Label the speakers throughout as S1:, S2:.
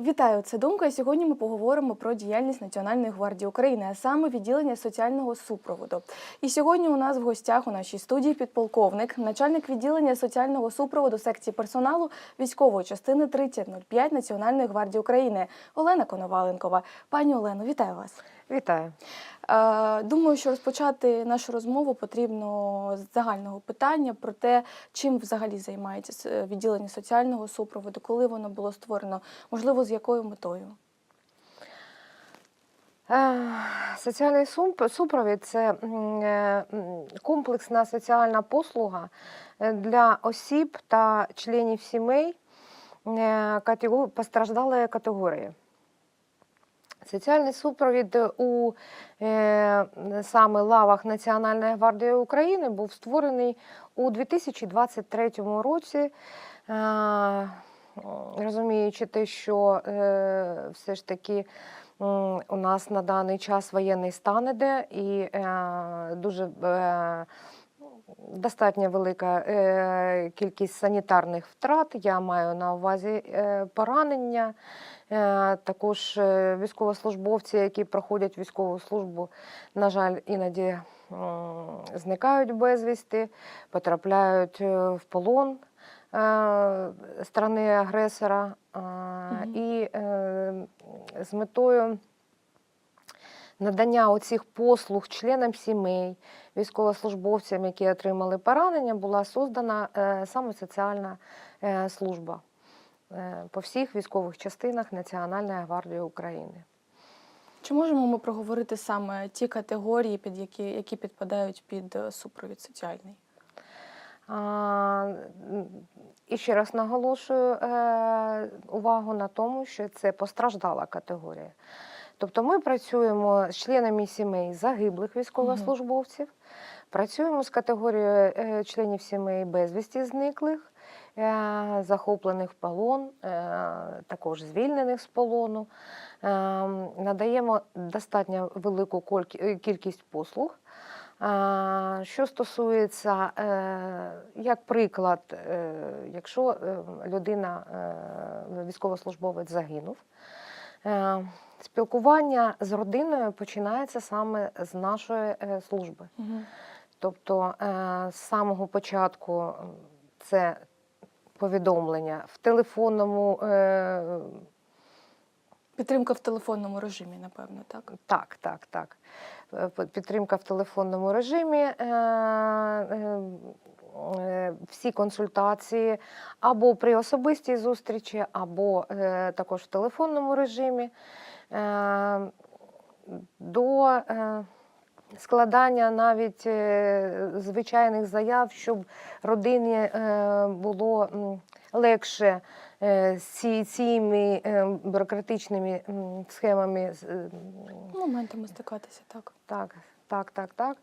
S1: Вітаю, це думка. І сьогодні ми поговоримо про діяльність Національної гвардії України, а саме відділення соціального супроводу. І сьогодні у нас в гостях у нашій студії підполковник, начальник відділення соціального супроводу секції персоналу військової частини 3005 Національної гвардії України Олена Коноваленкова. Пані Олено, вітаю вас.
S2: Вітаю.
S1: Е, Думаю, що розпочати нашу розмову потрібно з загального питання про те, чим взагалі займається відділення соціального супроводу, коли воно було створено, можливо, з якою метою.
S2: Е, Соціальний супровід це е, комплексна соціальна послуга е, для осіб та членів сімей е, постраждалої категорії. Соціальний супровід у е, саме лавах Національної гвардії України був створений у 2023 році. Е, розуміючи те, що е, все ж таки у нас на даний час воєнний стан іде і е, дуже е, достатньо велика е, кількість санітарних втрат. Я маю на увазі е, поранення. Е, Також військовослужбовці, які проходять військову службу, на жаль, іноді зникають безвісти, потрапляють в полон е, сторони агресора. Е, І е, з метою надання оцих послуг членам сімей, військовослужбовцям, які отримали поранення, була создана е, саме соціальна е, служба е, по всіх військових частинах Національної гвардії України.
S1: Чи можемо ми проговорити саме ті категорії, під які, які підпадають під супровід соціальний?
S2: А, І ще раз наголошую е, увагу на тому, що це постраждала категорія. Тобто ми працюємо з членами сімей загиблих військовослужбовців, працюємо з категорією е, членів сімей безвісті зниклих, е, захоплених в полон, е, також звільнених з полону. Надаємо достатньо велику кількість послуг. Що стосується, як приклад, якщо людина, військовослужбовець загинув, спілкування з родиною починається саме з нашої е, служби.
S1: Угу.
S2: Тобто е, з самого початку це повідомлення в телефонному. е,
S1: Підтримка в телефонному режимі, напевно, так.
S2: Так, так, так. Підтримка в телефонному режимі, всі консультації або при особистій зустрічі, або також в телефонному режимі. Е, До е, складання навіть е, звичайних заяв, щоб родині було легше з цими бюрократичними схемами
S1: Моментами стикатися, так.
S2: так, так, так, так.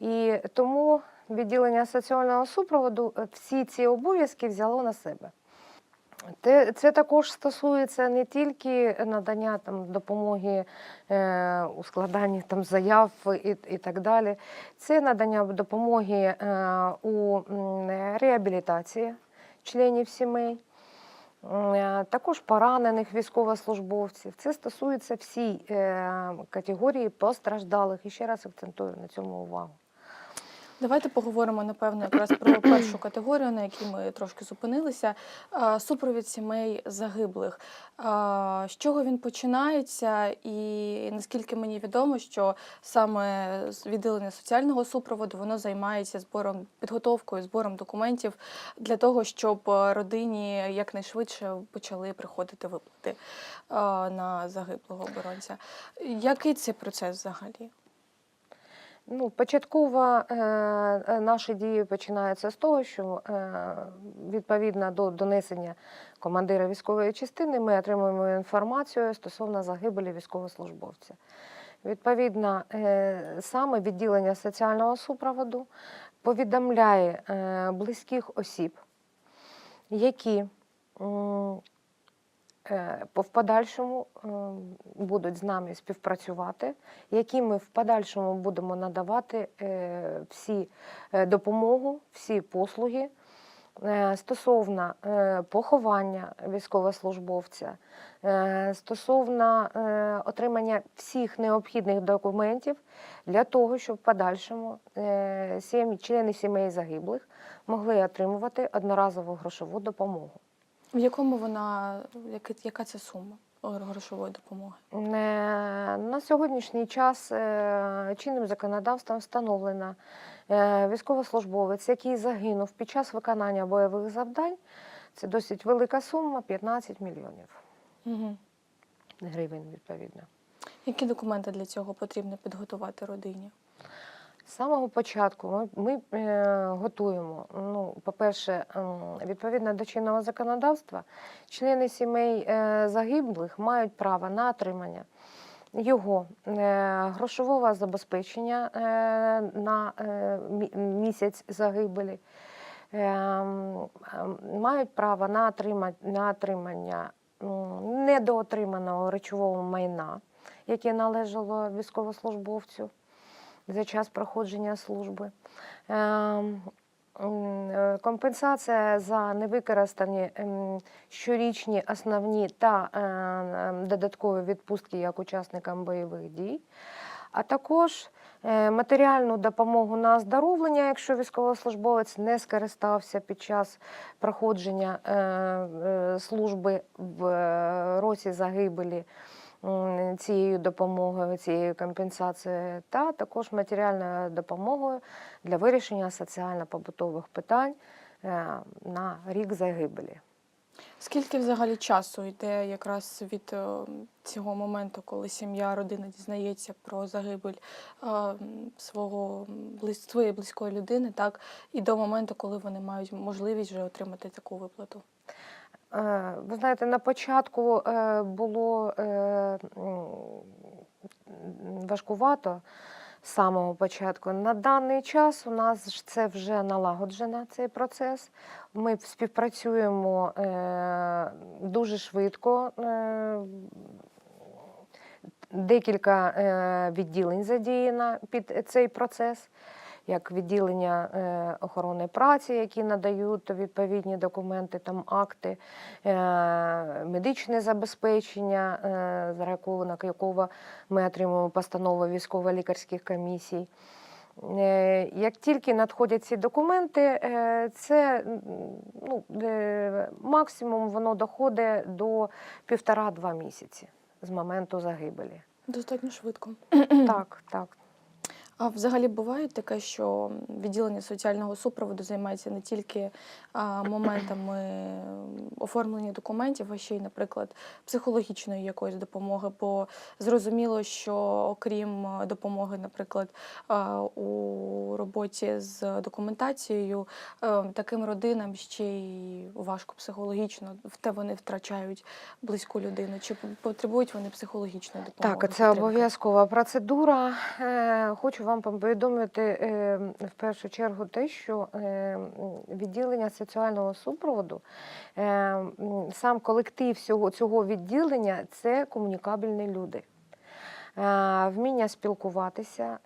S2: І тому відділення соціального супроводу всі ці обов'язки взяло на себе. Це також стосується не тільки надання там, допомоги е, у складанні там, заяв і, і так далі. Це надання допомоги е, у реабілітації членів сімей, е, також поранених військовослужбовців. Це стосується всій е, категорії постраждалих. І ще раз акцентую на цьому увагу.
S1: Давайте поговоримо, напевно, якраз про першу категорію, на якій ми трошки зупинилися. Супровід сімей загиблих. З чого він починається, і наскільки мені відомо, що саме відділення соціального супроводу воно займається збором, підготовкою, збором документів для того, щоб родині якнайшвидше почали приходити виплати на загиблого оборонця. Який це процес взагалі?
S2: Ну, початково е, е, наші дії починаються з того, що е, відповідно до донесення командира військової частини ми отримуємо інформацію стосовно загибелі військовослужбовця. Відповідно, е, саме відділення соціального супроводу повідомляє е, близьких осіб, які в подальшому е, будуть з нами співпрацювати, які ми в подальшому будемо надавати е, всі е, допомогу, всі послуги е, стосовно е, поховання військовослужбовця, е, стосовно е, отримання всіх необхідних документів для того, щоб в подальшому е, сім'ї- члени сімей загиблих могли отримувати одноразову грошову допомогу.
S1: В якому вона, яка, яка це сума грошової допомоги?
S2: Е, На сьогоднішній час е, чинним законодавством встановлено е, військовослужбовець, який загинув під час виконання бойових завдань. Це досить велика сума 15 мільйонів
S1: Угу.
S2: гривень, відповідно.
S1: Які документи для цього потрібно підготувати родині?
S2: З самого початку ми, ми е, готуємо. Ну, по-перше, ем, відповідно до чинного законодавства, члени сімей е, загиблих мають право на отримання його е, грошового забезпечення на місяць загибелі. Ем, ем, Мають право на отримання, на отримання м, недоотриманого речового майна, яке належало військовослужбовцю за час проходження служби. Ем, е, Компенсація за невикористані ем, щорічні основні та е, ем, додаткові відпустки як учасникам бойових дій, а також е, матеріальну допомогу на оздоровлення, якщо військовослужбовець не скористався під час проходження служби в році загибелі цією допомогою, цією компенсацією, та також матеріальною допомогою для вирішення соціально-побутових питань е, на рік загибелі.
S1: Скільки взагалі часу йде якраз від е, цього моменту, коли сім'я, родина дізнається про загибель е, свого своєї близької людини, так і до моменту, коли вони мають можливість вже отримати таку виплату?
S2: Е, Ви знаєте, на початку е, було е, важкувато з самого початку. На даний час у нас це вже налагоджено, цей процес. Ми співпрацюємо дуже швидко. Декілька відділень задіяно під цей процес, як відділення е, охорони праці, які надають відповідні документи, там акти, е, медичне забезпечення, е, за рахунок якого ми отримуємо постанови військово-лікарських комісій. Як тільки надходять ці документи, це ну, максимум воно доходить до півтора-два місяці з моменту загибелі.
S1: Достатньо швидко.
S2: Так, так.
S1: А взагалі буває таке, що відділення соціального супроводу займається не тільки моментами оформлення документів, а ще й, наприклад, психологічної якоїсь допомоги. Бо зрозуміло, що окрім е, допомоги, наприклад, у роботі з документацією, е, таким родинам ще й важко психологічно, в те вони втрачають близьку людину. Чи потребують вони психологічної допомоги?
S2: Так, це обов'язкова процедура. Е, Хочу вам повідомити е, в першу чергу те, що е, відділення соціального супроводу, е, сам колектив цього відділення це комунікабельні люди. Вміння спілкуватися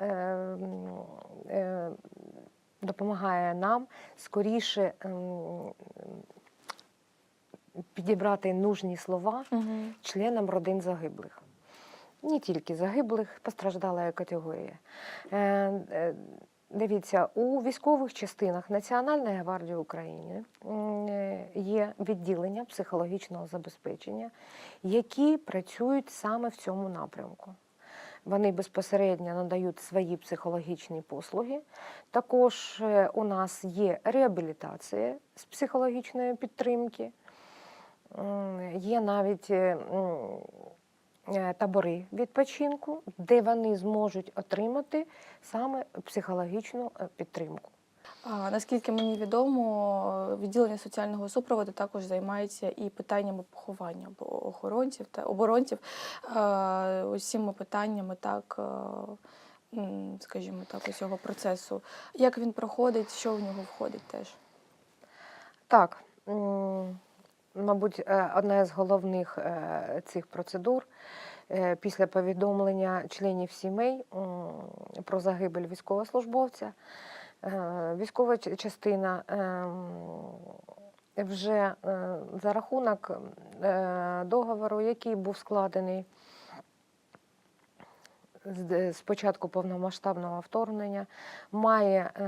S2: допомагає нам скоріше підібрати нужні слова
S1: Мгм.
S2: членам родин загиблих. Не тільки загиблих, постраждала категорія. Е, е, Дивіться, у військових частинах Національної гвардії України е, є відділення психологічного забезпечення, які працюють саме в цьому напрямку. Вони безпосередньо надають свої психологічні послуги. Також у нас є реабілітація з психологічної підтримки. Є навіть табори відпочинку, де вони зможуть отримати саме психологічну е, підтримку.
S1: А, наскільки мені відомо, відділення соціального супроводу також займається і питаннями поховання охоронців та оборонців, е, усіма питаннями, так, е, скажімо так, усього процесу. Як він проходить, що в нього входить теж?
S2: Так, мабуть, е, одна з головних е, цих процедур е, після повідомлення членів сімей про загибель військовослужбовця. Військова частина ем, вже за рахунок договору, який був складений з початку повномасштабного вторгнення, має е,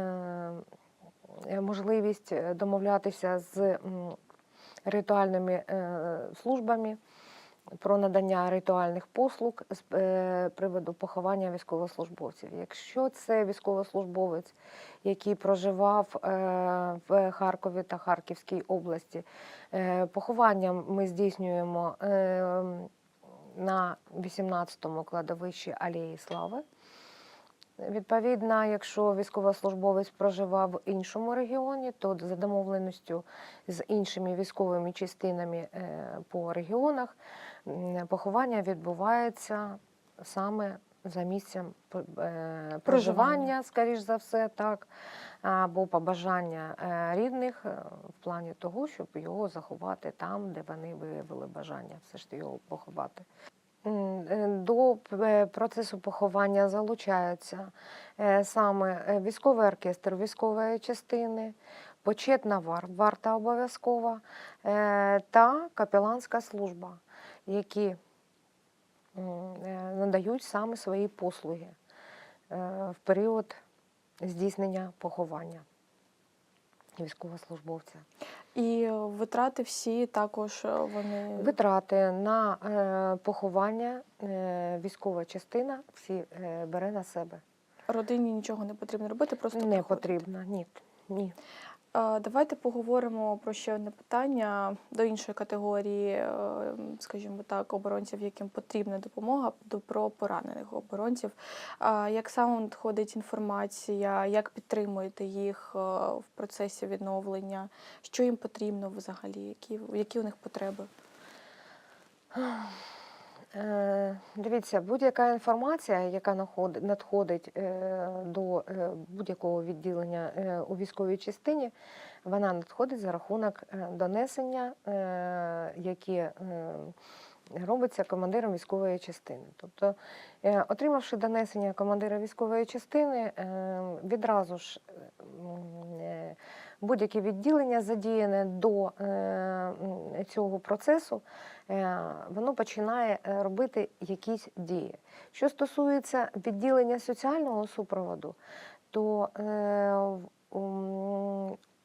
S2: е, можливість домовлятися з ритуальними е, службами про надання ритуальних послуг з е, приводу поховання військовослужбовців. Якщо це військовослужбовець, який проживав е, в Харкові та Харківській області, поховання ми здійснюємо е, на 18-му кладовищі Алеї Слави. Відповідно, якщо військовослужбовець проживав в іншому регіоні, то за домовленістю з іншими військовими частинами е, по регіонах поховання відбувається саме за місцем е, проживання, скоріш за все, так, або побажання е, рідних в плані того, щоб його заховати там, де вони виявили бажання все ж його поховати. Е, До е, процесу поховання залучаються е, саме військовий оркестр військової частини, почетна вар, варта обов'язкова та капеланська служба, які надають саме свої послуги в період здійснення поховання військовослужбовця.
S1: І витрати всі також е, вони
S2: Витрати на е, поховання е, військова частина всі бере на себе.
S1: родині нічого не потрібно робити, просто
S2: Не
S1: приходити.
S2: потрібно, ні. ні.
S1: Давайте поговоримо про ще одне питання до іншої категорії, е, скажімо так, оборонців, яким потрібна допомога, до про поранених оборонців. Як саме надходить інформація, як підтримуєте їх е, в процесі відновлення? Що їм потрібно взагалі? Які, які у них потреби?
S2: Е, Дивіться, будь-яка інформація, яка надходить е, до е, будь-якого відділення у військовій частині, вона надходить за рахунок донесення, е, робиться командиром військової частини. Тобто, отримавши донесення командира військової частини, відразу ж будь-яке відділення задіяне до е, цього процесу, е, воно починає е, робити якісь дії. Що стосується відділення соціального супроводу, то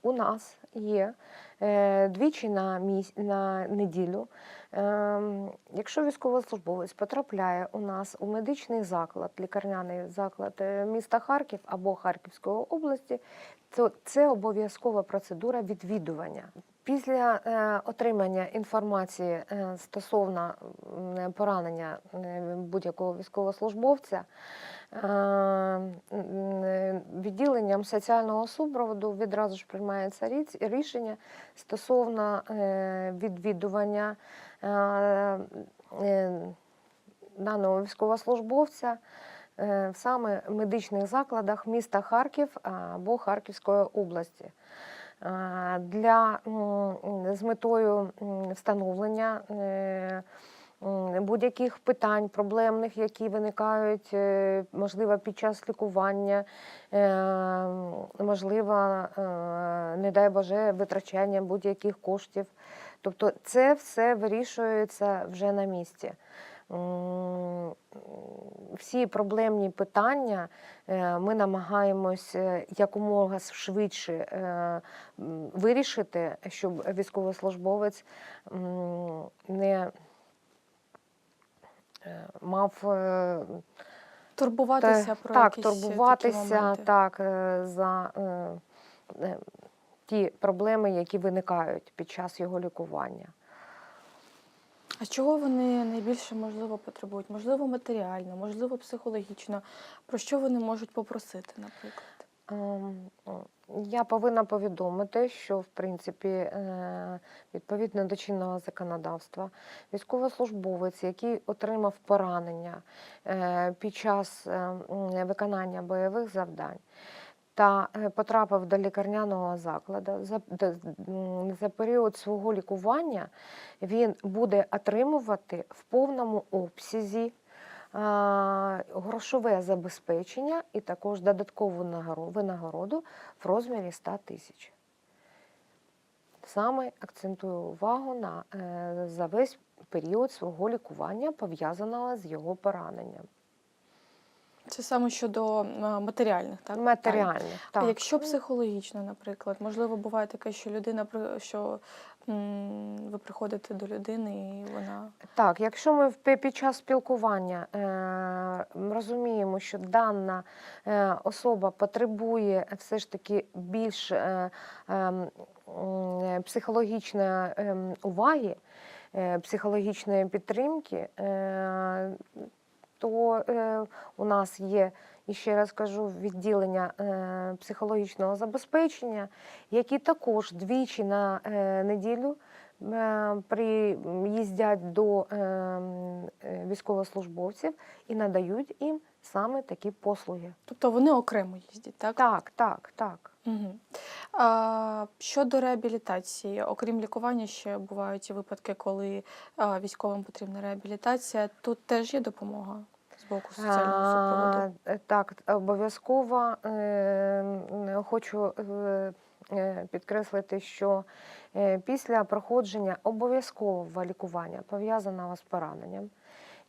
S2: у нас є е, двічі на, міс... на неділю. Ем, Якщо військовослужбовець потрапляє у нас у медичний заклад, лікарняний заклад е, міста Харків або Харківської області, то це обов'язкова процедура відвідування. Після е, отримання інформації стосовно поранення будь-якого військовослужбовця, відділенням соціального супроводу відразу ж приймається рішення стосовно е, відвідування е, е, даного військовослужбовця е, в саме медичних закладах міста Харків або Харківської області. Е, Для з метою встановлення е, будь-яких питань проблемних, які виникають, е, можливо, під час лікування, е, можливо, е, не дай Боже, витрачання будь-яких коштів. Тобто це все вирішується вже на місці. Всі проблемні питання ми намагаємось якомога швидше вирішити, щоб військовослужбовець не мав е,
S1: Турбуватися про
S2: так,
S1: якісь такі
S2: турбуватися
S1: моменти?
S2: так, е, за е, ті проблеми, які виникають під час його лікування.
S1: А чого вони найбільше можливо потребують? Можливо, матеріально, можливо, психологічно. Про що вони можуть попросити, наприклад?
S2: Ем, Я повинна повідомити, що в принципі е, відповідно до чинного законодавства військовослужбовець, який отримав поранення е, під час е, виконання бойових завдань. Та е, потрапив до лікарняного закладу за, період свого лікування він буде отримувати в повному обсязі грошове забезпечення і також додаткову винагороду в розмірі 100 тисяч. саме акцентую увагу на е, за весь період свого лікування, пов'язаного з його пораненням.
S1: Це саме щодо матеріальних, так?
S2: Матеріальних.
S1: А
S2: Так.
S1: якщо психологічно, наприклад, можливо, буває таке, що людина що ви приходите до людини, і вона
S2: Так, якщо ми під час спілкування е, розуміємо, що дана е, особа потребує все ж таки більш е, психологічної ем, уваги, психологічної підтримки, е, то е, у нас є, і ще раз кажу, відділення е, психологічного забезпечення, які також двічі на е, неділю е, приїздять до е, е, військовослужбовців і надають їм саме такі послуги.
S1: тобто вони окремо їздять, так?
S2: Так, так, так.
S1: Угу. А, щодо реабілітації, окрім лікування, ще бувають і випадки, коли а, військовим потрібна реабілітація. Тут теж є допомога з боку соціального супроводу.
S2: А, е, Так, обов'язково е, хочу е, е, підкреслити, що після проходження обов'язкового лікування, пов'язаного з пораненням,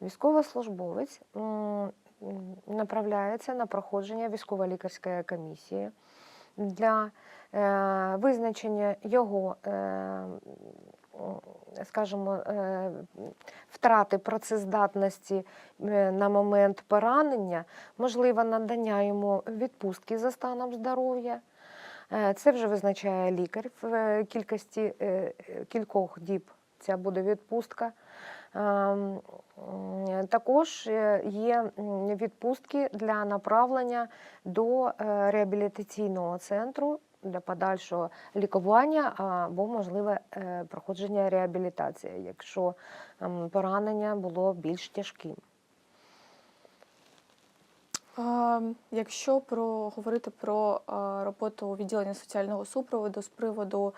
S2: військовослужбовець направляється на проходження військово-лікарської комісії для визначення його, скажімо, е, втрати працездатності е, на момент поранення, можливо, надання йому відпустки за станом здоров'я. Е, Це вже визначає лікар в кількості кількох діб. Ця буде відпустка. Ем, Також е, є відпустки для направлення до е, реабілітаційного центру для подальшого лікування або можливе е, проходження реабілітації, якщо ем, поранення було більш тяжким.
S1: Якщо про говорити про роботу у відділенні соціального супроводу з приводу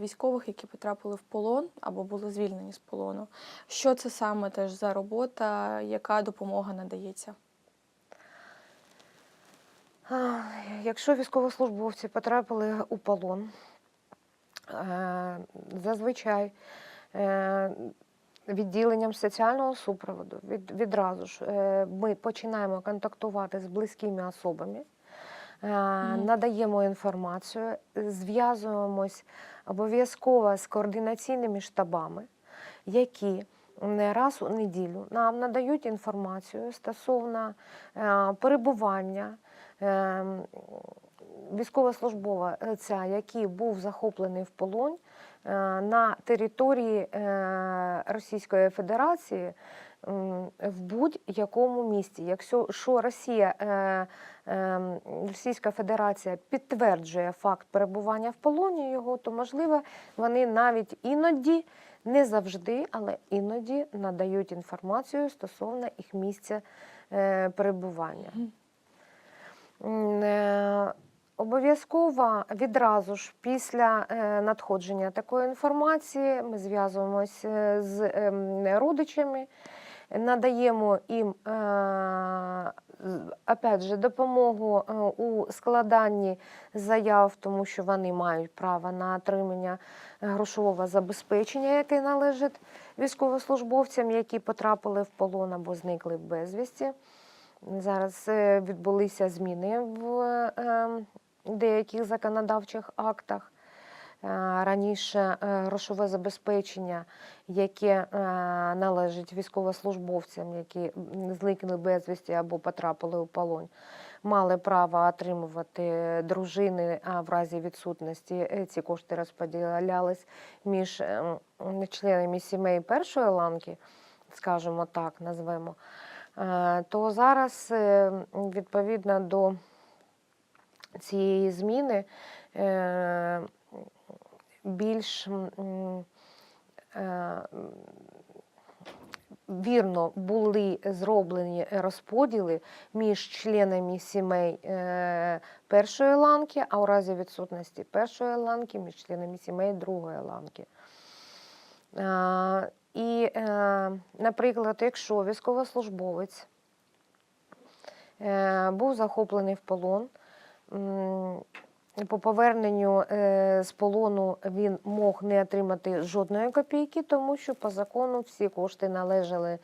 S1: військових, які потрапили в полон або були звільнені з полону, що це саме теж за робота, яка допомога надається?
S2: Якщо військовослужбовці потрапили у полон, е, зазвичай е, відділенням соціального супроводу від, відразу ж е, ми починаємо контактувати з близькими особами, надаємо інформацію, зв'язуємось обов'язково з координаційними штабами, які не раз у неділю нам надають інформацію стосовно е, перебування е, військовослужбовця, який був захоплений в полон е, на території е, Російської Федерації в будь-якому місті. Якщо що Росія, е, е, Російська Федерація підтверджує факт перебування в полоні його, то можливо вони навіть іноді, не завжди, але іноді надають інформацію стосовно їх місця е, перебування. Е, Обов'язково відразу ж після надходження такої інформації ми зв'язуємося з ем, родичами, надаємо їм е, опять же, допомогу е, у складанні заяв, тому що вони мають право на отримання грошового забезпечення, яке належить військовослужбовцям, які потрапили в полон або зникли безвісті. Зараз е, відбулися зміни в е, деяких законодавчих актах. Е, Раніше е, грошове забезпечення, яке е, належить військовослужбовцям, які зникли безвісті або потрапили у полон, мали право отримувати дружини, а в разі відсутності ці кошти розподілялись між е, членами сімей першої ланки, скажімо так, назвемо. То зараз відповідно до цієї зміни більш е, вірно були зроблені розподіли між членами сімей е, першої ланки, а у разі відсутності першої ланки між членами сімей другої ланки. Е, І, наприклад, якщо військовослужбовець був захоплений в полон, по поверненню е, з полону він мог не отримати жодної копійки, тому що по закону всі кошти належали,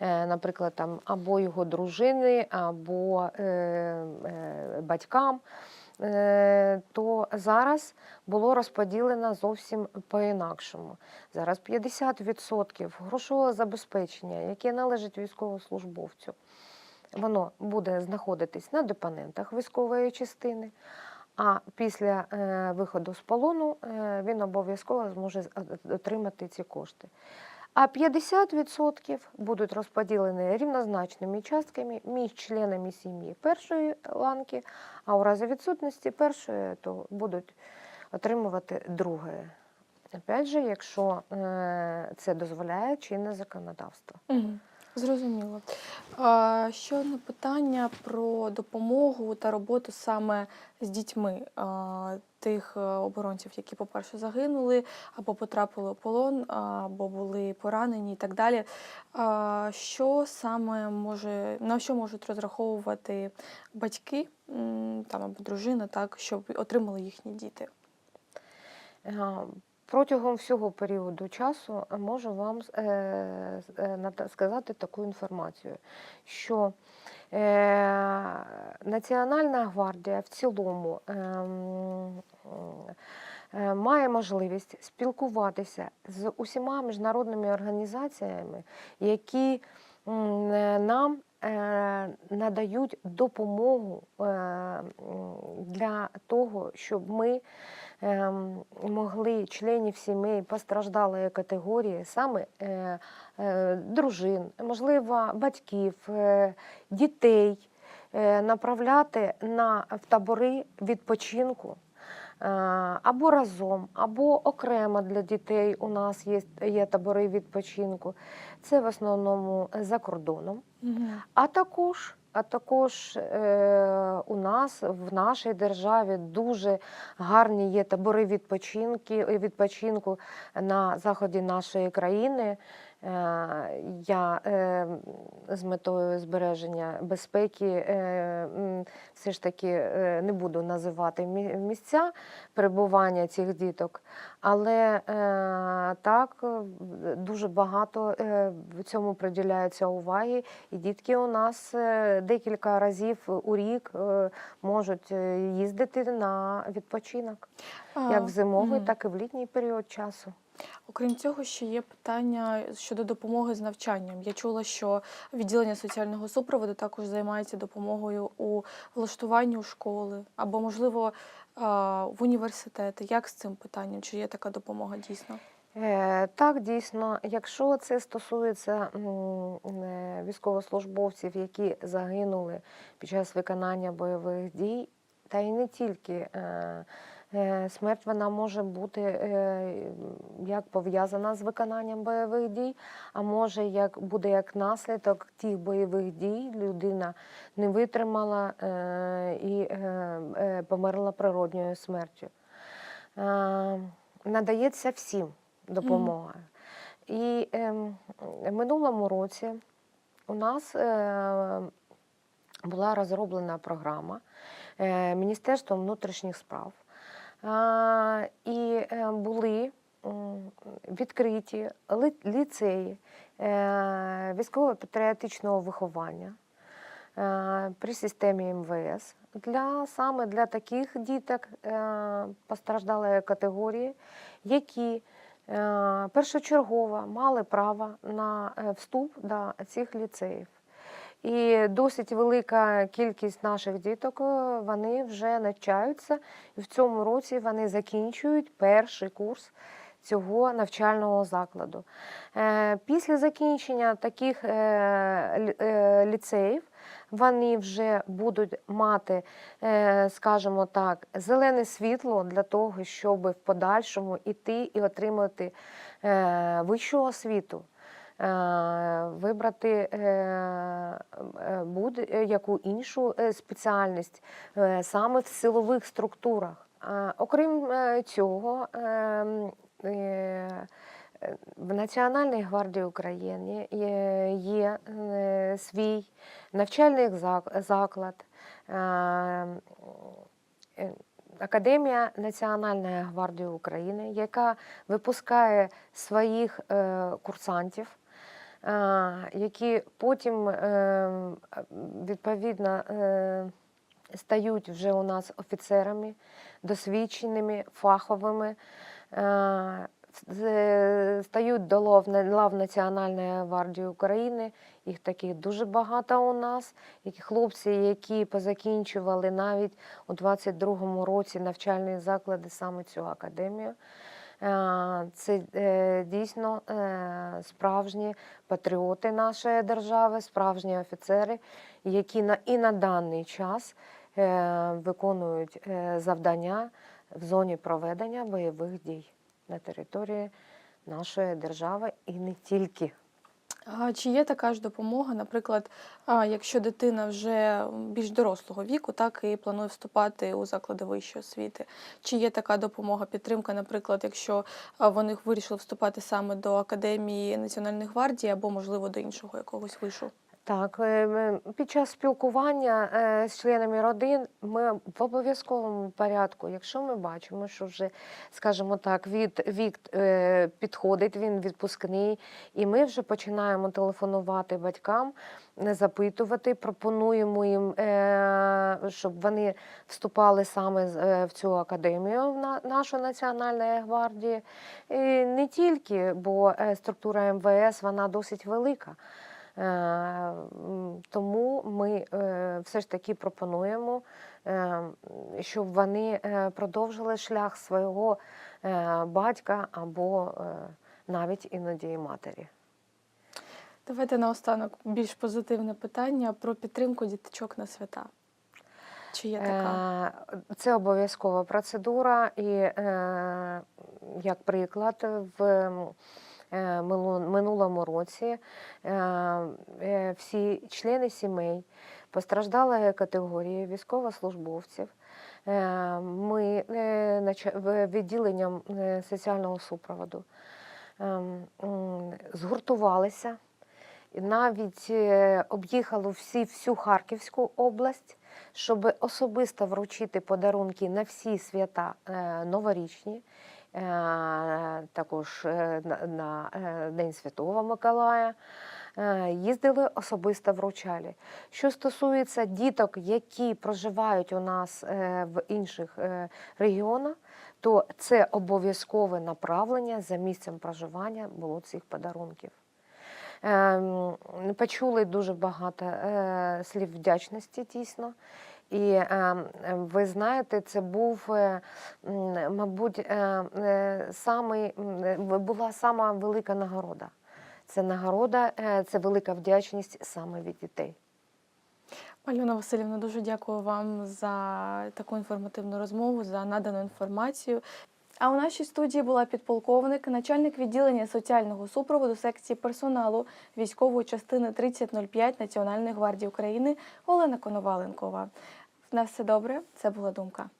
S2: е, наприклад, там або його дружини, або е, батькам. То зараз було розподілено зовсім по-інакшому. Зараз 50% грошового забезпечення, яке належить військовослужбовцю, воно буде знаходитись на депонентах військової частини. А після е, виходу з полону е, він обов'язково зможе отримати ці кошти. А 50% будуть розподілені рівнозначними частками між членами сім'ї першої ланки, а у разі відсутності першої, то будуть отримувати другої. Опять же, якщо е, це дозволяє чинне законодавство.
S1: Мгм. Зрозуміло. Ще одне питання про допомогу та роботу саме з дітьми тих е, оборонців, які, по-перше, загинули, або потрапили у полон, або були поранені і так далі. Що саме може, на що можуть розраховувати батьки там, або дружина, так, щоб отримали їхні діти?
S2: Е, Протягом всього періоду часу можу вам е, е, сказати таку інформацію, що е, Національна гвардія в цілому ем, е, має можливість спілкуватися з усіма міжнародними організаціями, які е, нам е, надають допомогу е, для того, щоб ми могли членів сімей постраждалої категорії, саме е, е, дружин, можливо, батьків, е, дітей направляти на в табори відпочинку. Або разом, або окремо для дітей у нас є, є табори відпочинку. Це в основному за кордоном.
S1: Мгм.
S2: А також, а також е, у нас в нашій державі дуже гарні є табори відпочинки, відпочинку на заході нашої країни. Е, я е, з метою збереження безпеки е, все ж таки е, не буду називати мі- місця перебування цих діток, але так дуже багато в цьому приділяється уваги, і дітки у нас декілька разів у рік можуть їздити на відпочинок, як в зимовий, так і в літній період часу.
S1: Окрім цього, ще є питання щодо допомоги з навчанням. Я чула, що відділення соціального супроводу також займається допомогою у влаштуванні у школи або, можливо, в університети. Як з цим питанням? Чи є така допомога дійсно?
S2: Е, Так, дійсно, якщо це стосується е, військовослужбовців, які загинули під час виконання бойових дій, та й не тільки. Е, Смерть вона може бути е, як пов'язана з виконанням бойових дій, а може як буде як наслідок тих бойових дій. Людина не витримала е, і померла природньою смертю. Надається всім допомога. І ем, в минулому році у нас була розроблена програма Міністерством внутрішніх справ. І е, були відкриті ліцеї е, військово-патріотичного виховання е, при системі МВС для саме для таких діток постраждалої категорії, які першочергово мали право на вступ до цих ліцеїв. І досить велика кількість наших діток е, вони вже навчаються, і в цьому році вони закінчують перший курс цього навчального закладу. Е, Після закінчення таких е, лі- ліцеїв вони вже будуть мати, скажімо так, зелене світло для того, щоб в подальшому іти і отримати вищу освіту. Е, Вибрати е, е, будь-яку іншу спеціальність саме в силових структурах. Окрім цього, е, м, е, е, в Національній гвардії України є, свій навчальний заклад, е, е, Академія Національної гвардії України, яка випускає своїх курсантів, які потім е, відповідно е, стають вже у нас офіцерами, досвідченими, фаховими. е, Стають до лав Національної гвардії України. Їх таких дуже багато у нас. Які хлопці, які позакінчували навіть у 22-му році навчальні заклади саме цю академію. Е, Це е, дійсно е, справжні патріоти нашої держави, справжні офіцери, які на, і на даний час виконують завдання в зоні проведення бойових дій на території нашої держави і не тільки.
S1: Чи є така ж допомога, наприклад, якщо дитина вже більш дорослого віку, так і планує вступати у заклади вищої освіти? Чи є така допомога, підтримка, наприклад, якщо вони вирішили вступати саме до Академії Національної гвардії або, можливо, до іншого якогось вишу?
S2: Так, е, під час спілкування е, з членами родин ми в обов'язковому порядку, якщо ми бачимо, що вже, скажімо так, від вік е, підходить, він відпускний, і ми вже починаємо телефонувати батькам, запитувати, пропонуємо їм, щоб вони вступали саме в цю академію нашу Національної гвардії. І не тільки, бо структура МВС вона досить велика. Е, Тому ми е, все ж таки пропонуємо, е, щоб вони продовжили шлях свого батька або навіть іноді і матері.
S1: Давайте наостанок більш позитивне питання про підтримку діточок на свята. Чи є така?
S2: Це обов'язкова процедура, і як приклад, в минулому році е, е, всі члени сімей постраждалої категорії військовослужбовців. е, Ми е, відділенням е, соціального супроводу ем, згуртувалися. Навіть е, об'їхали всі всю Харківську область, щоб особисто вручити подарунки на всі свята е, новорічні, е, також е, на, е, День Святого Миколая. Е, Їздили особисто вручали. Що стосується діток, які проживають у нас е, в інших е, регіонах, то це обов'язкове направлення за місцем проживання було цих подарунків. Ем, Почули дуже багато е, слів вдячності, дійсно. І ем, ви знаєте, це був, е, мабуть, е, е, самий, е, була сама велика нагорода. Це нагорода, е, це велика вдячність саме від дітей.
S1: Альона Васильівна, дуже дякую вам за таку інформативну розмову, за надану інформацію. А у нашій студії була підполковник, начальник відділення соціального супроводу секції персоналу військової частини 3005 Національної гвардії України Олена Коноваленкова. На все добре, це була думка.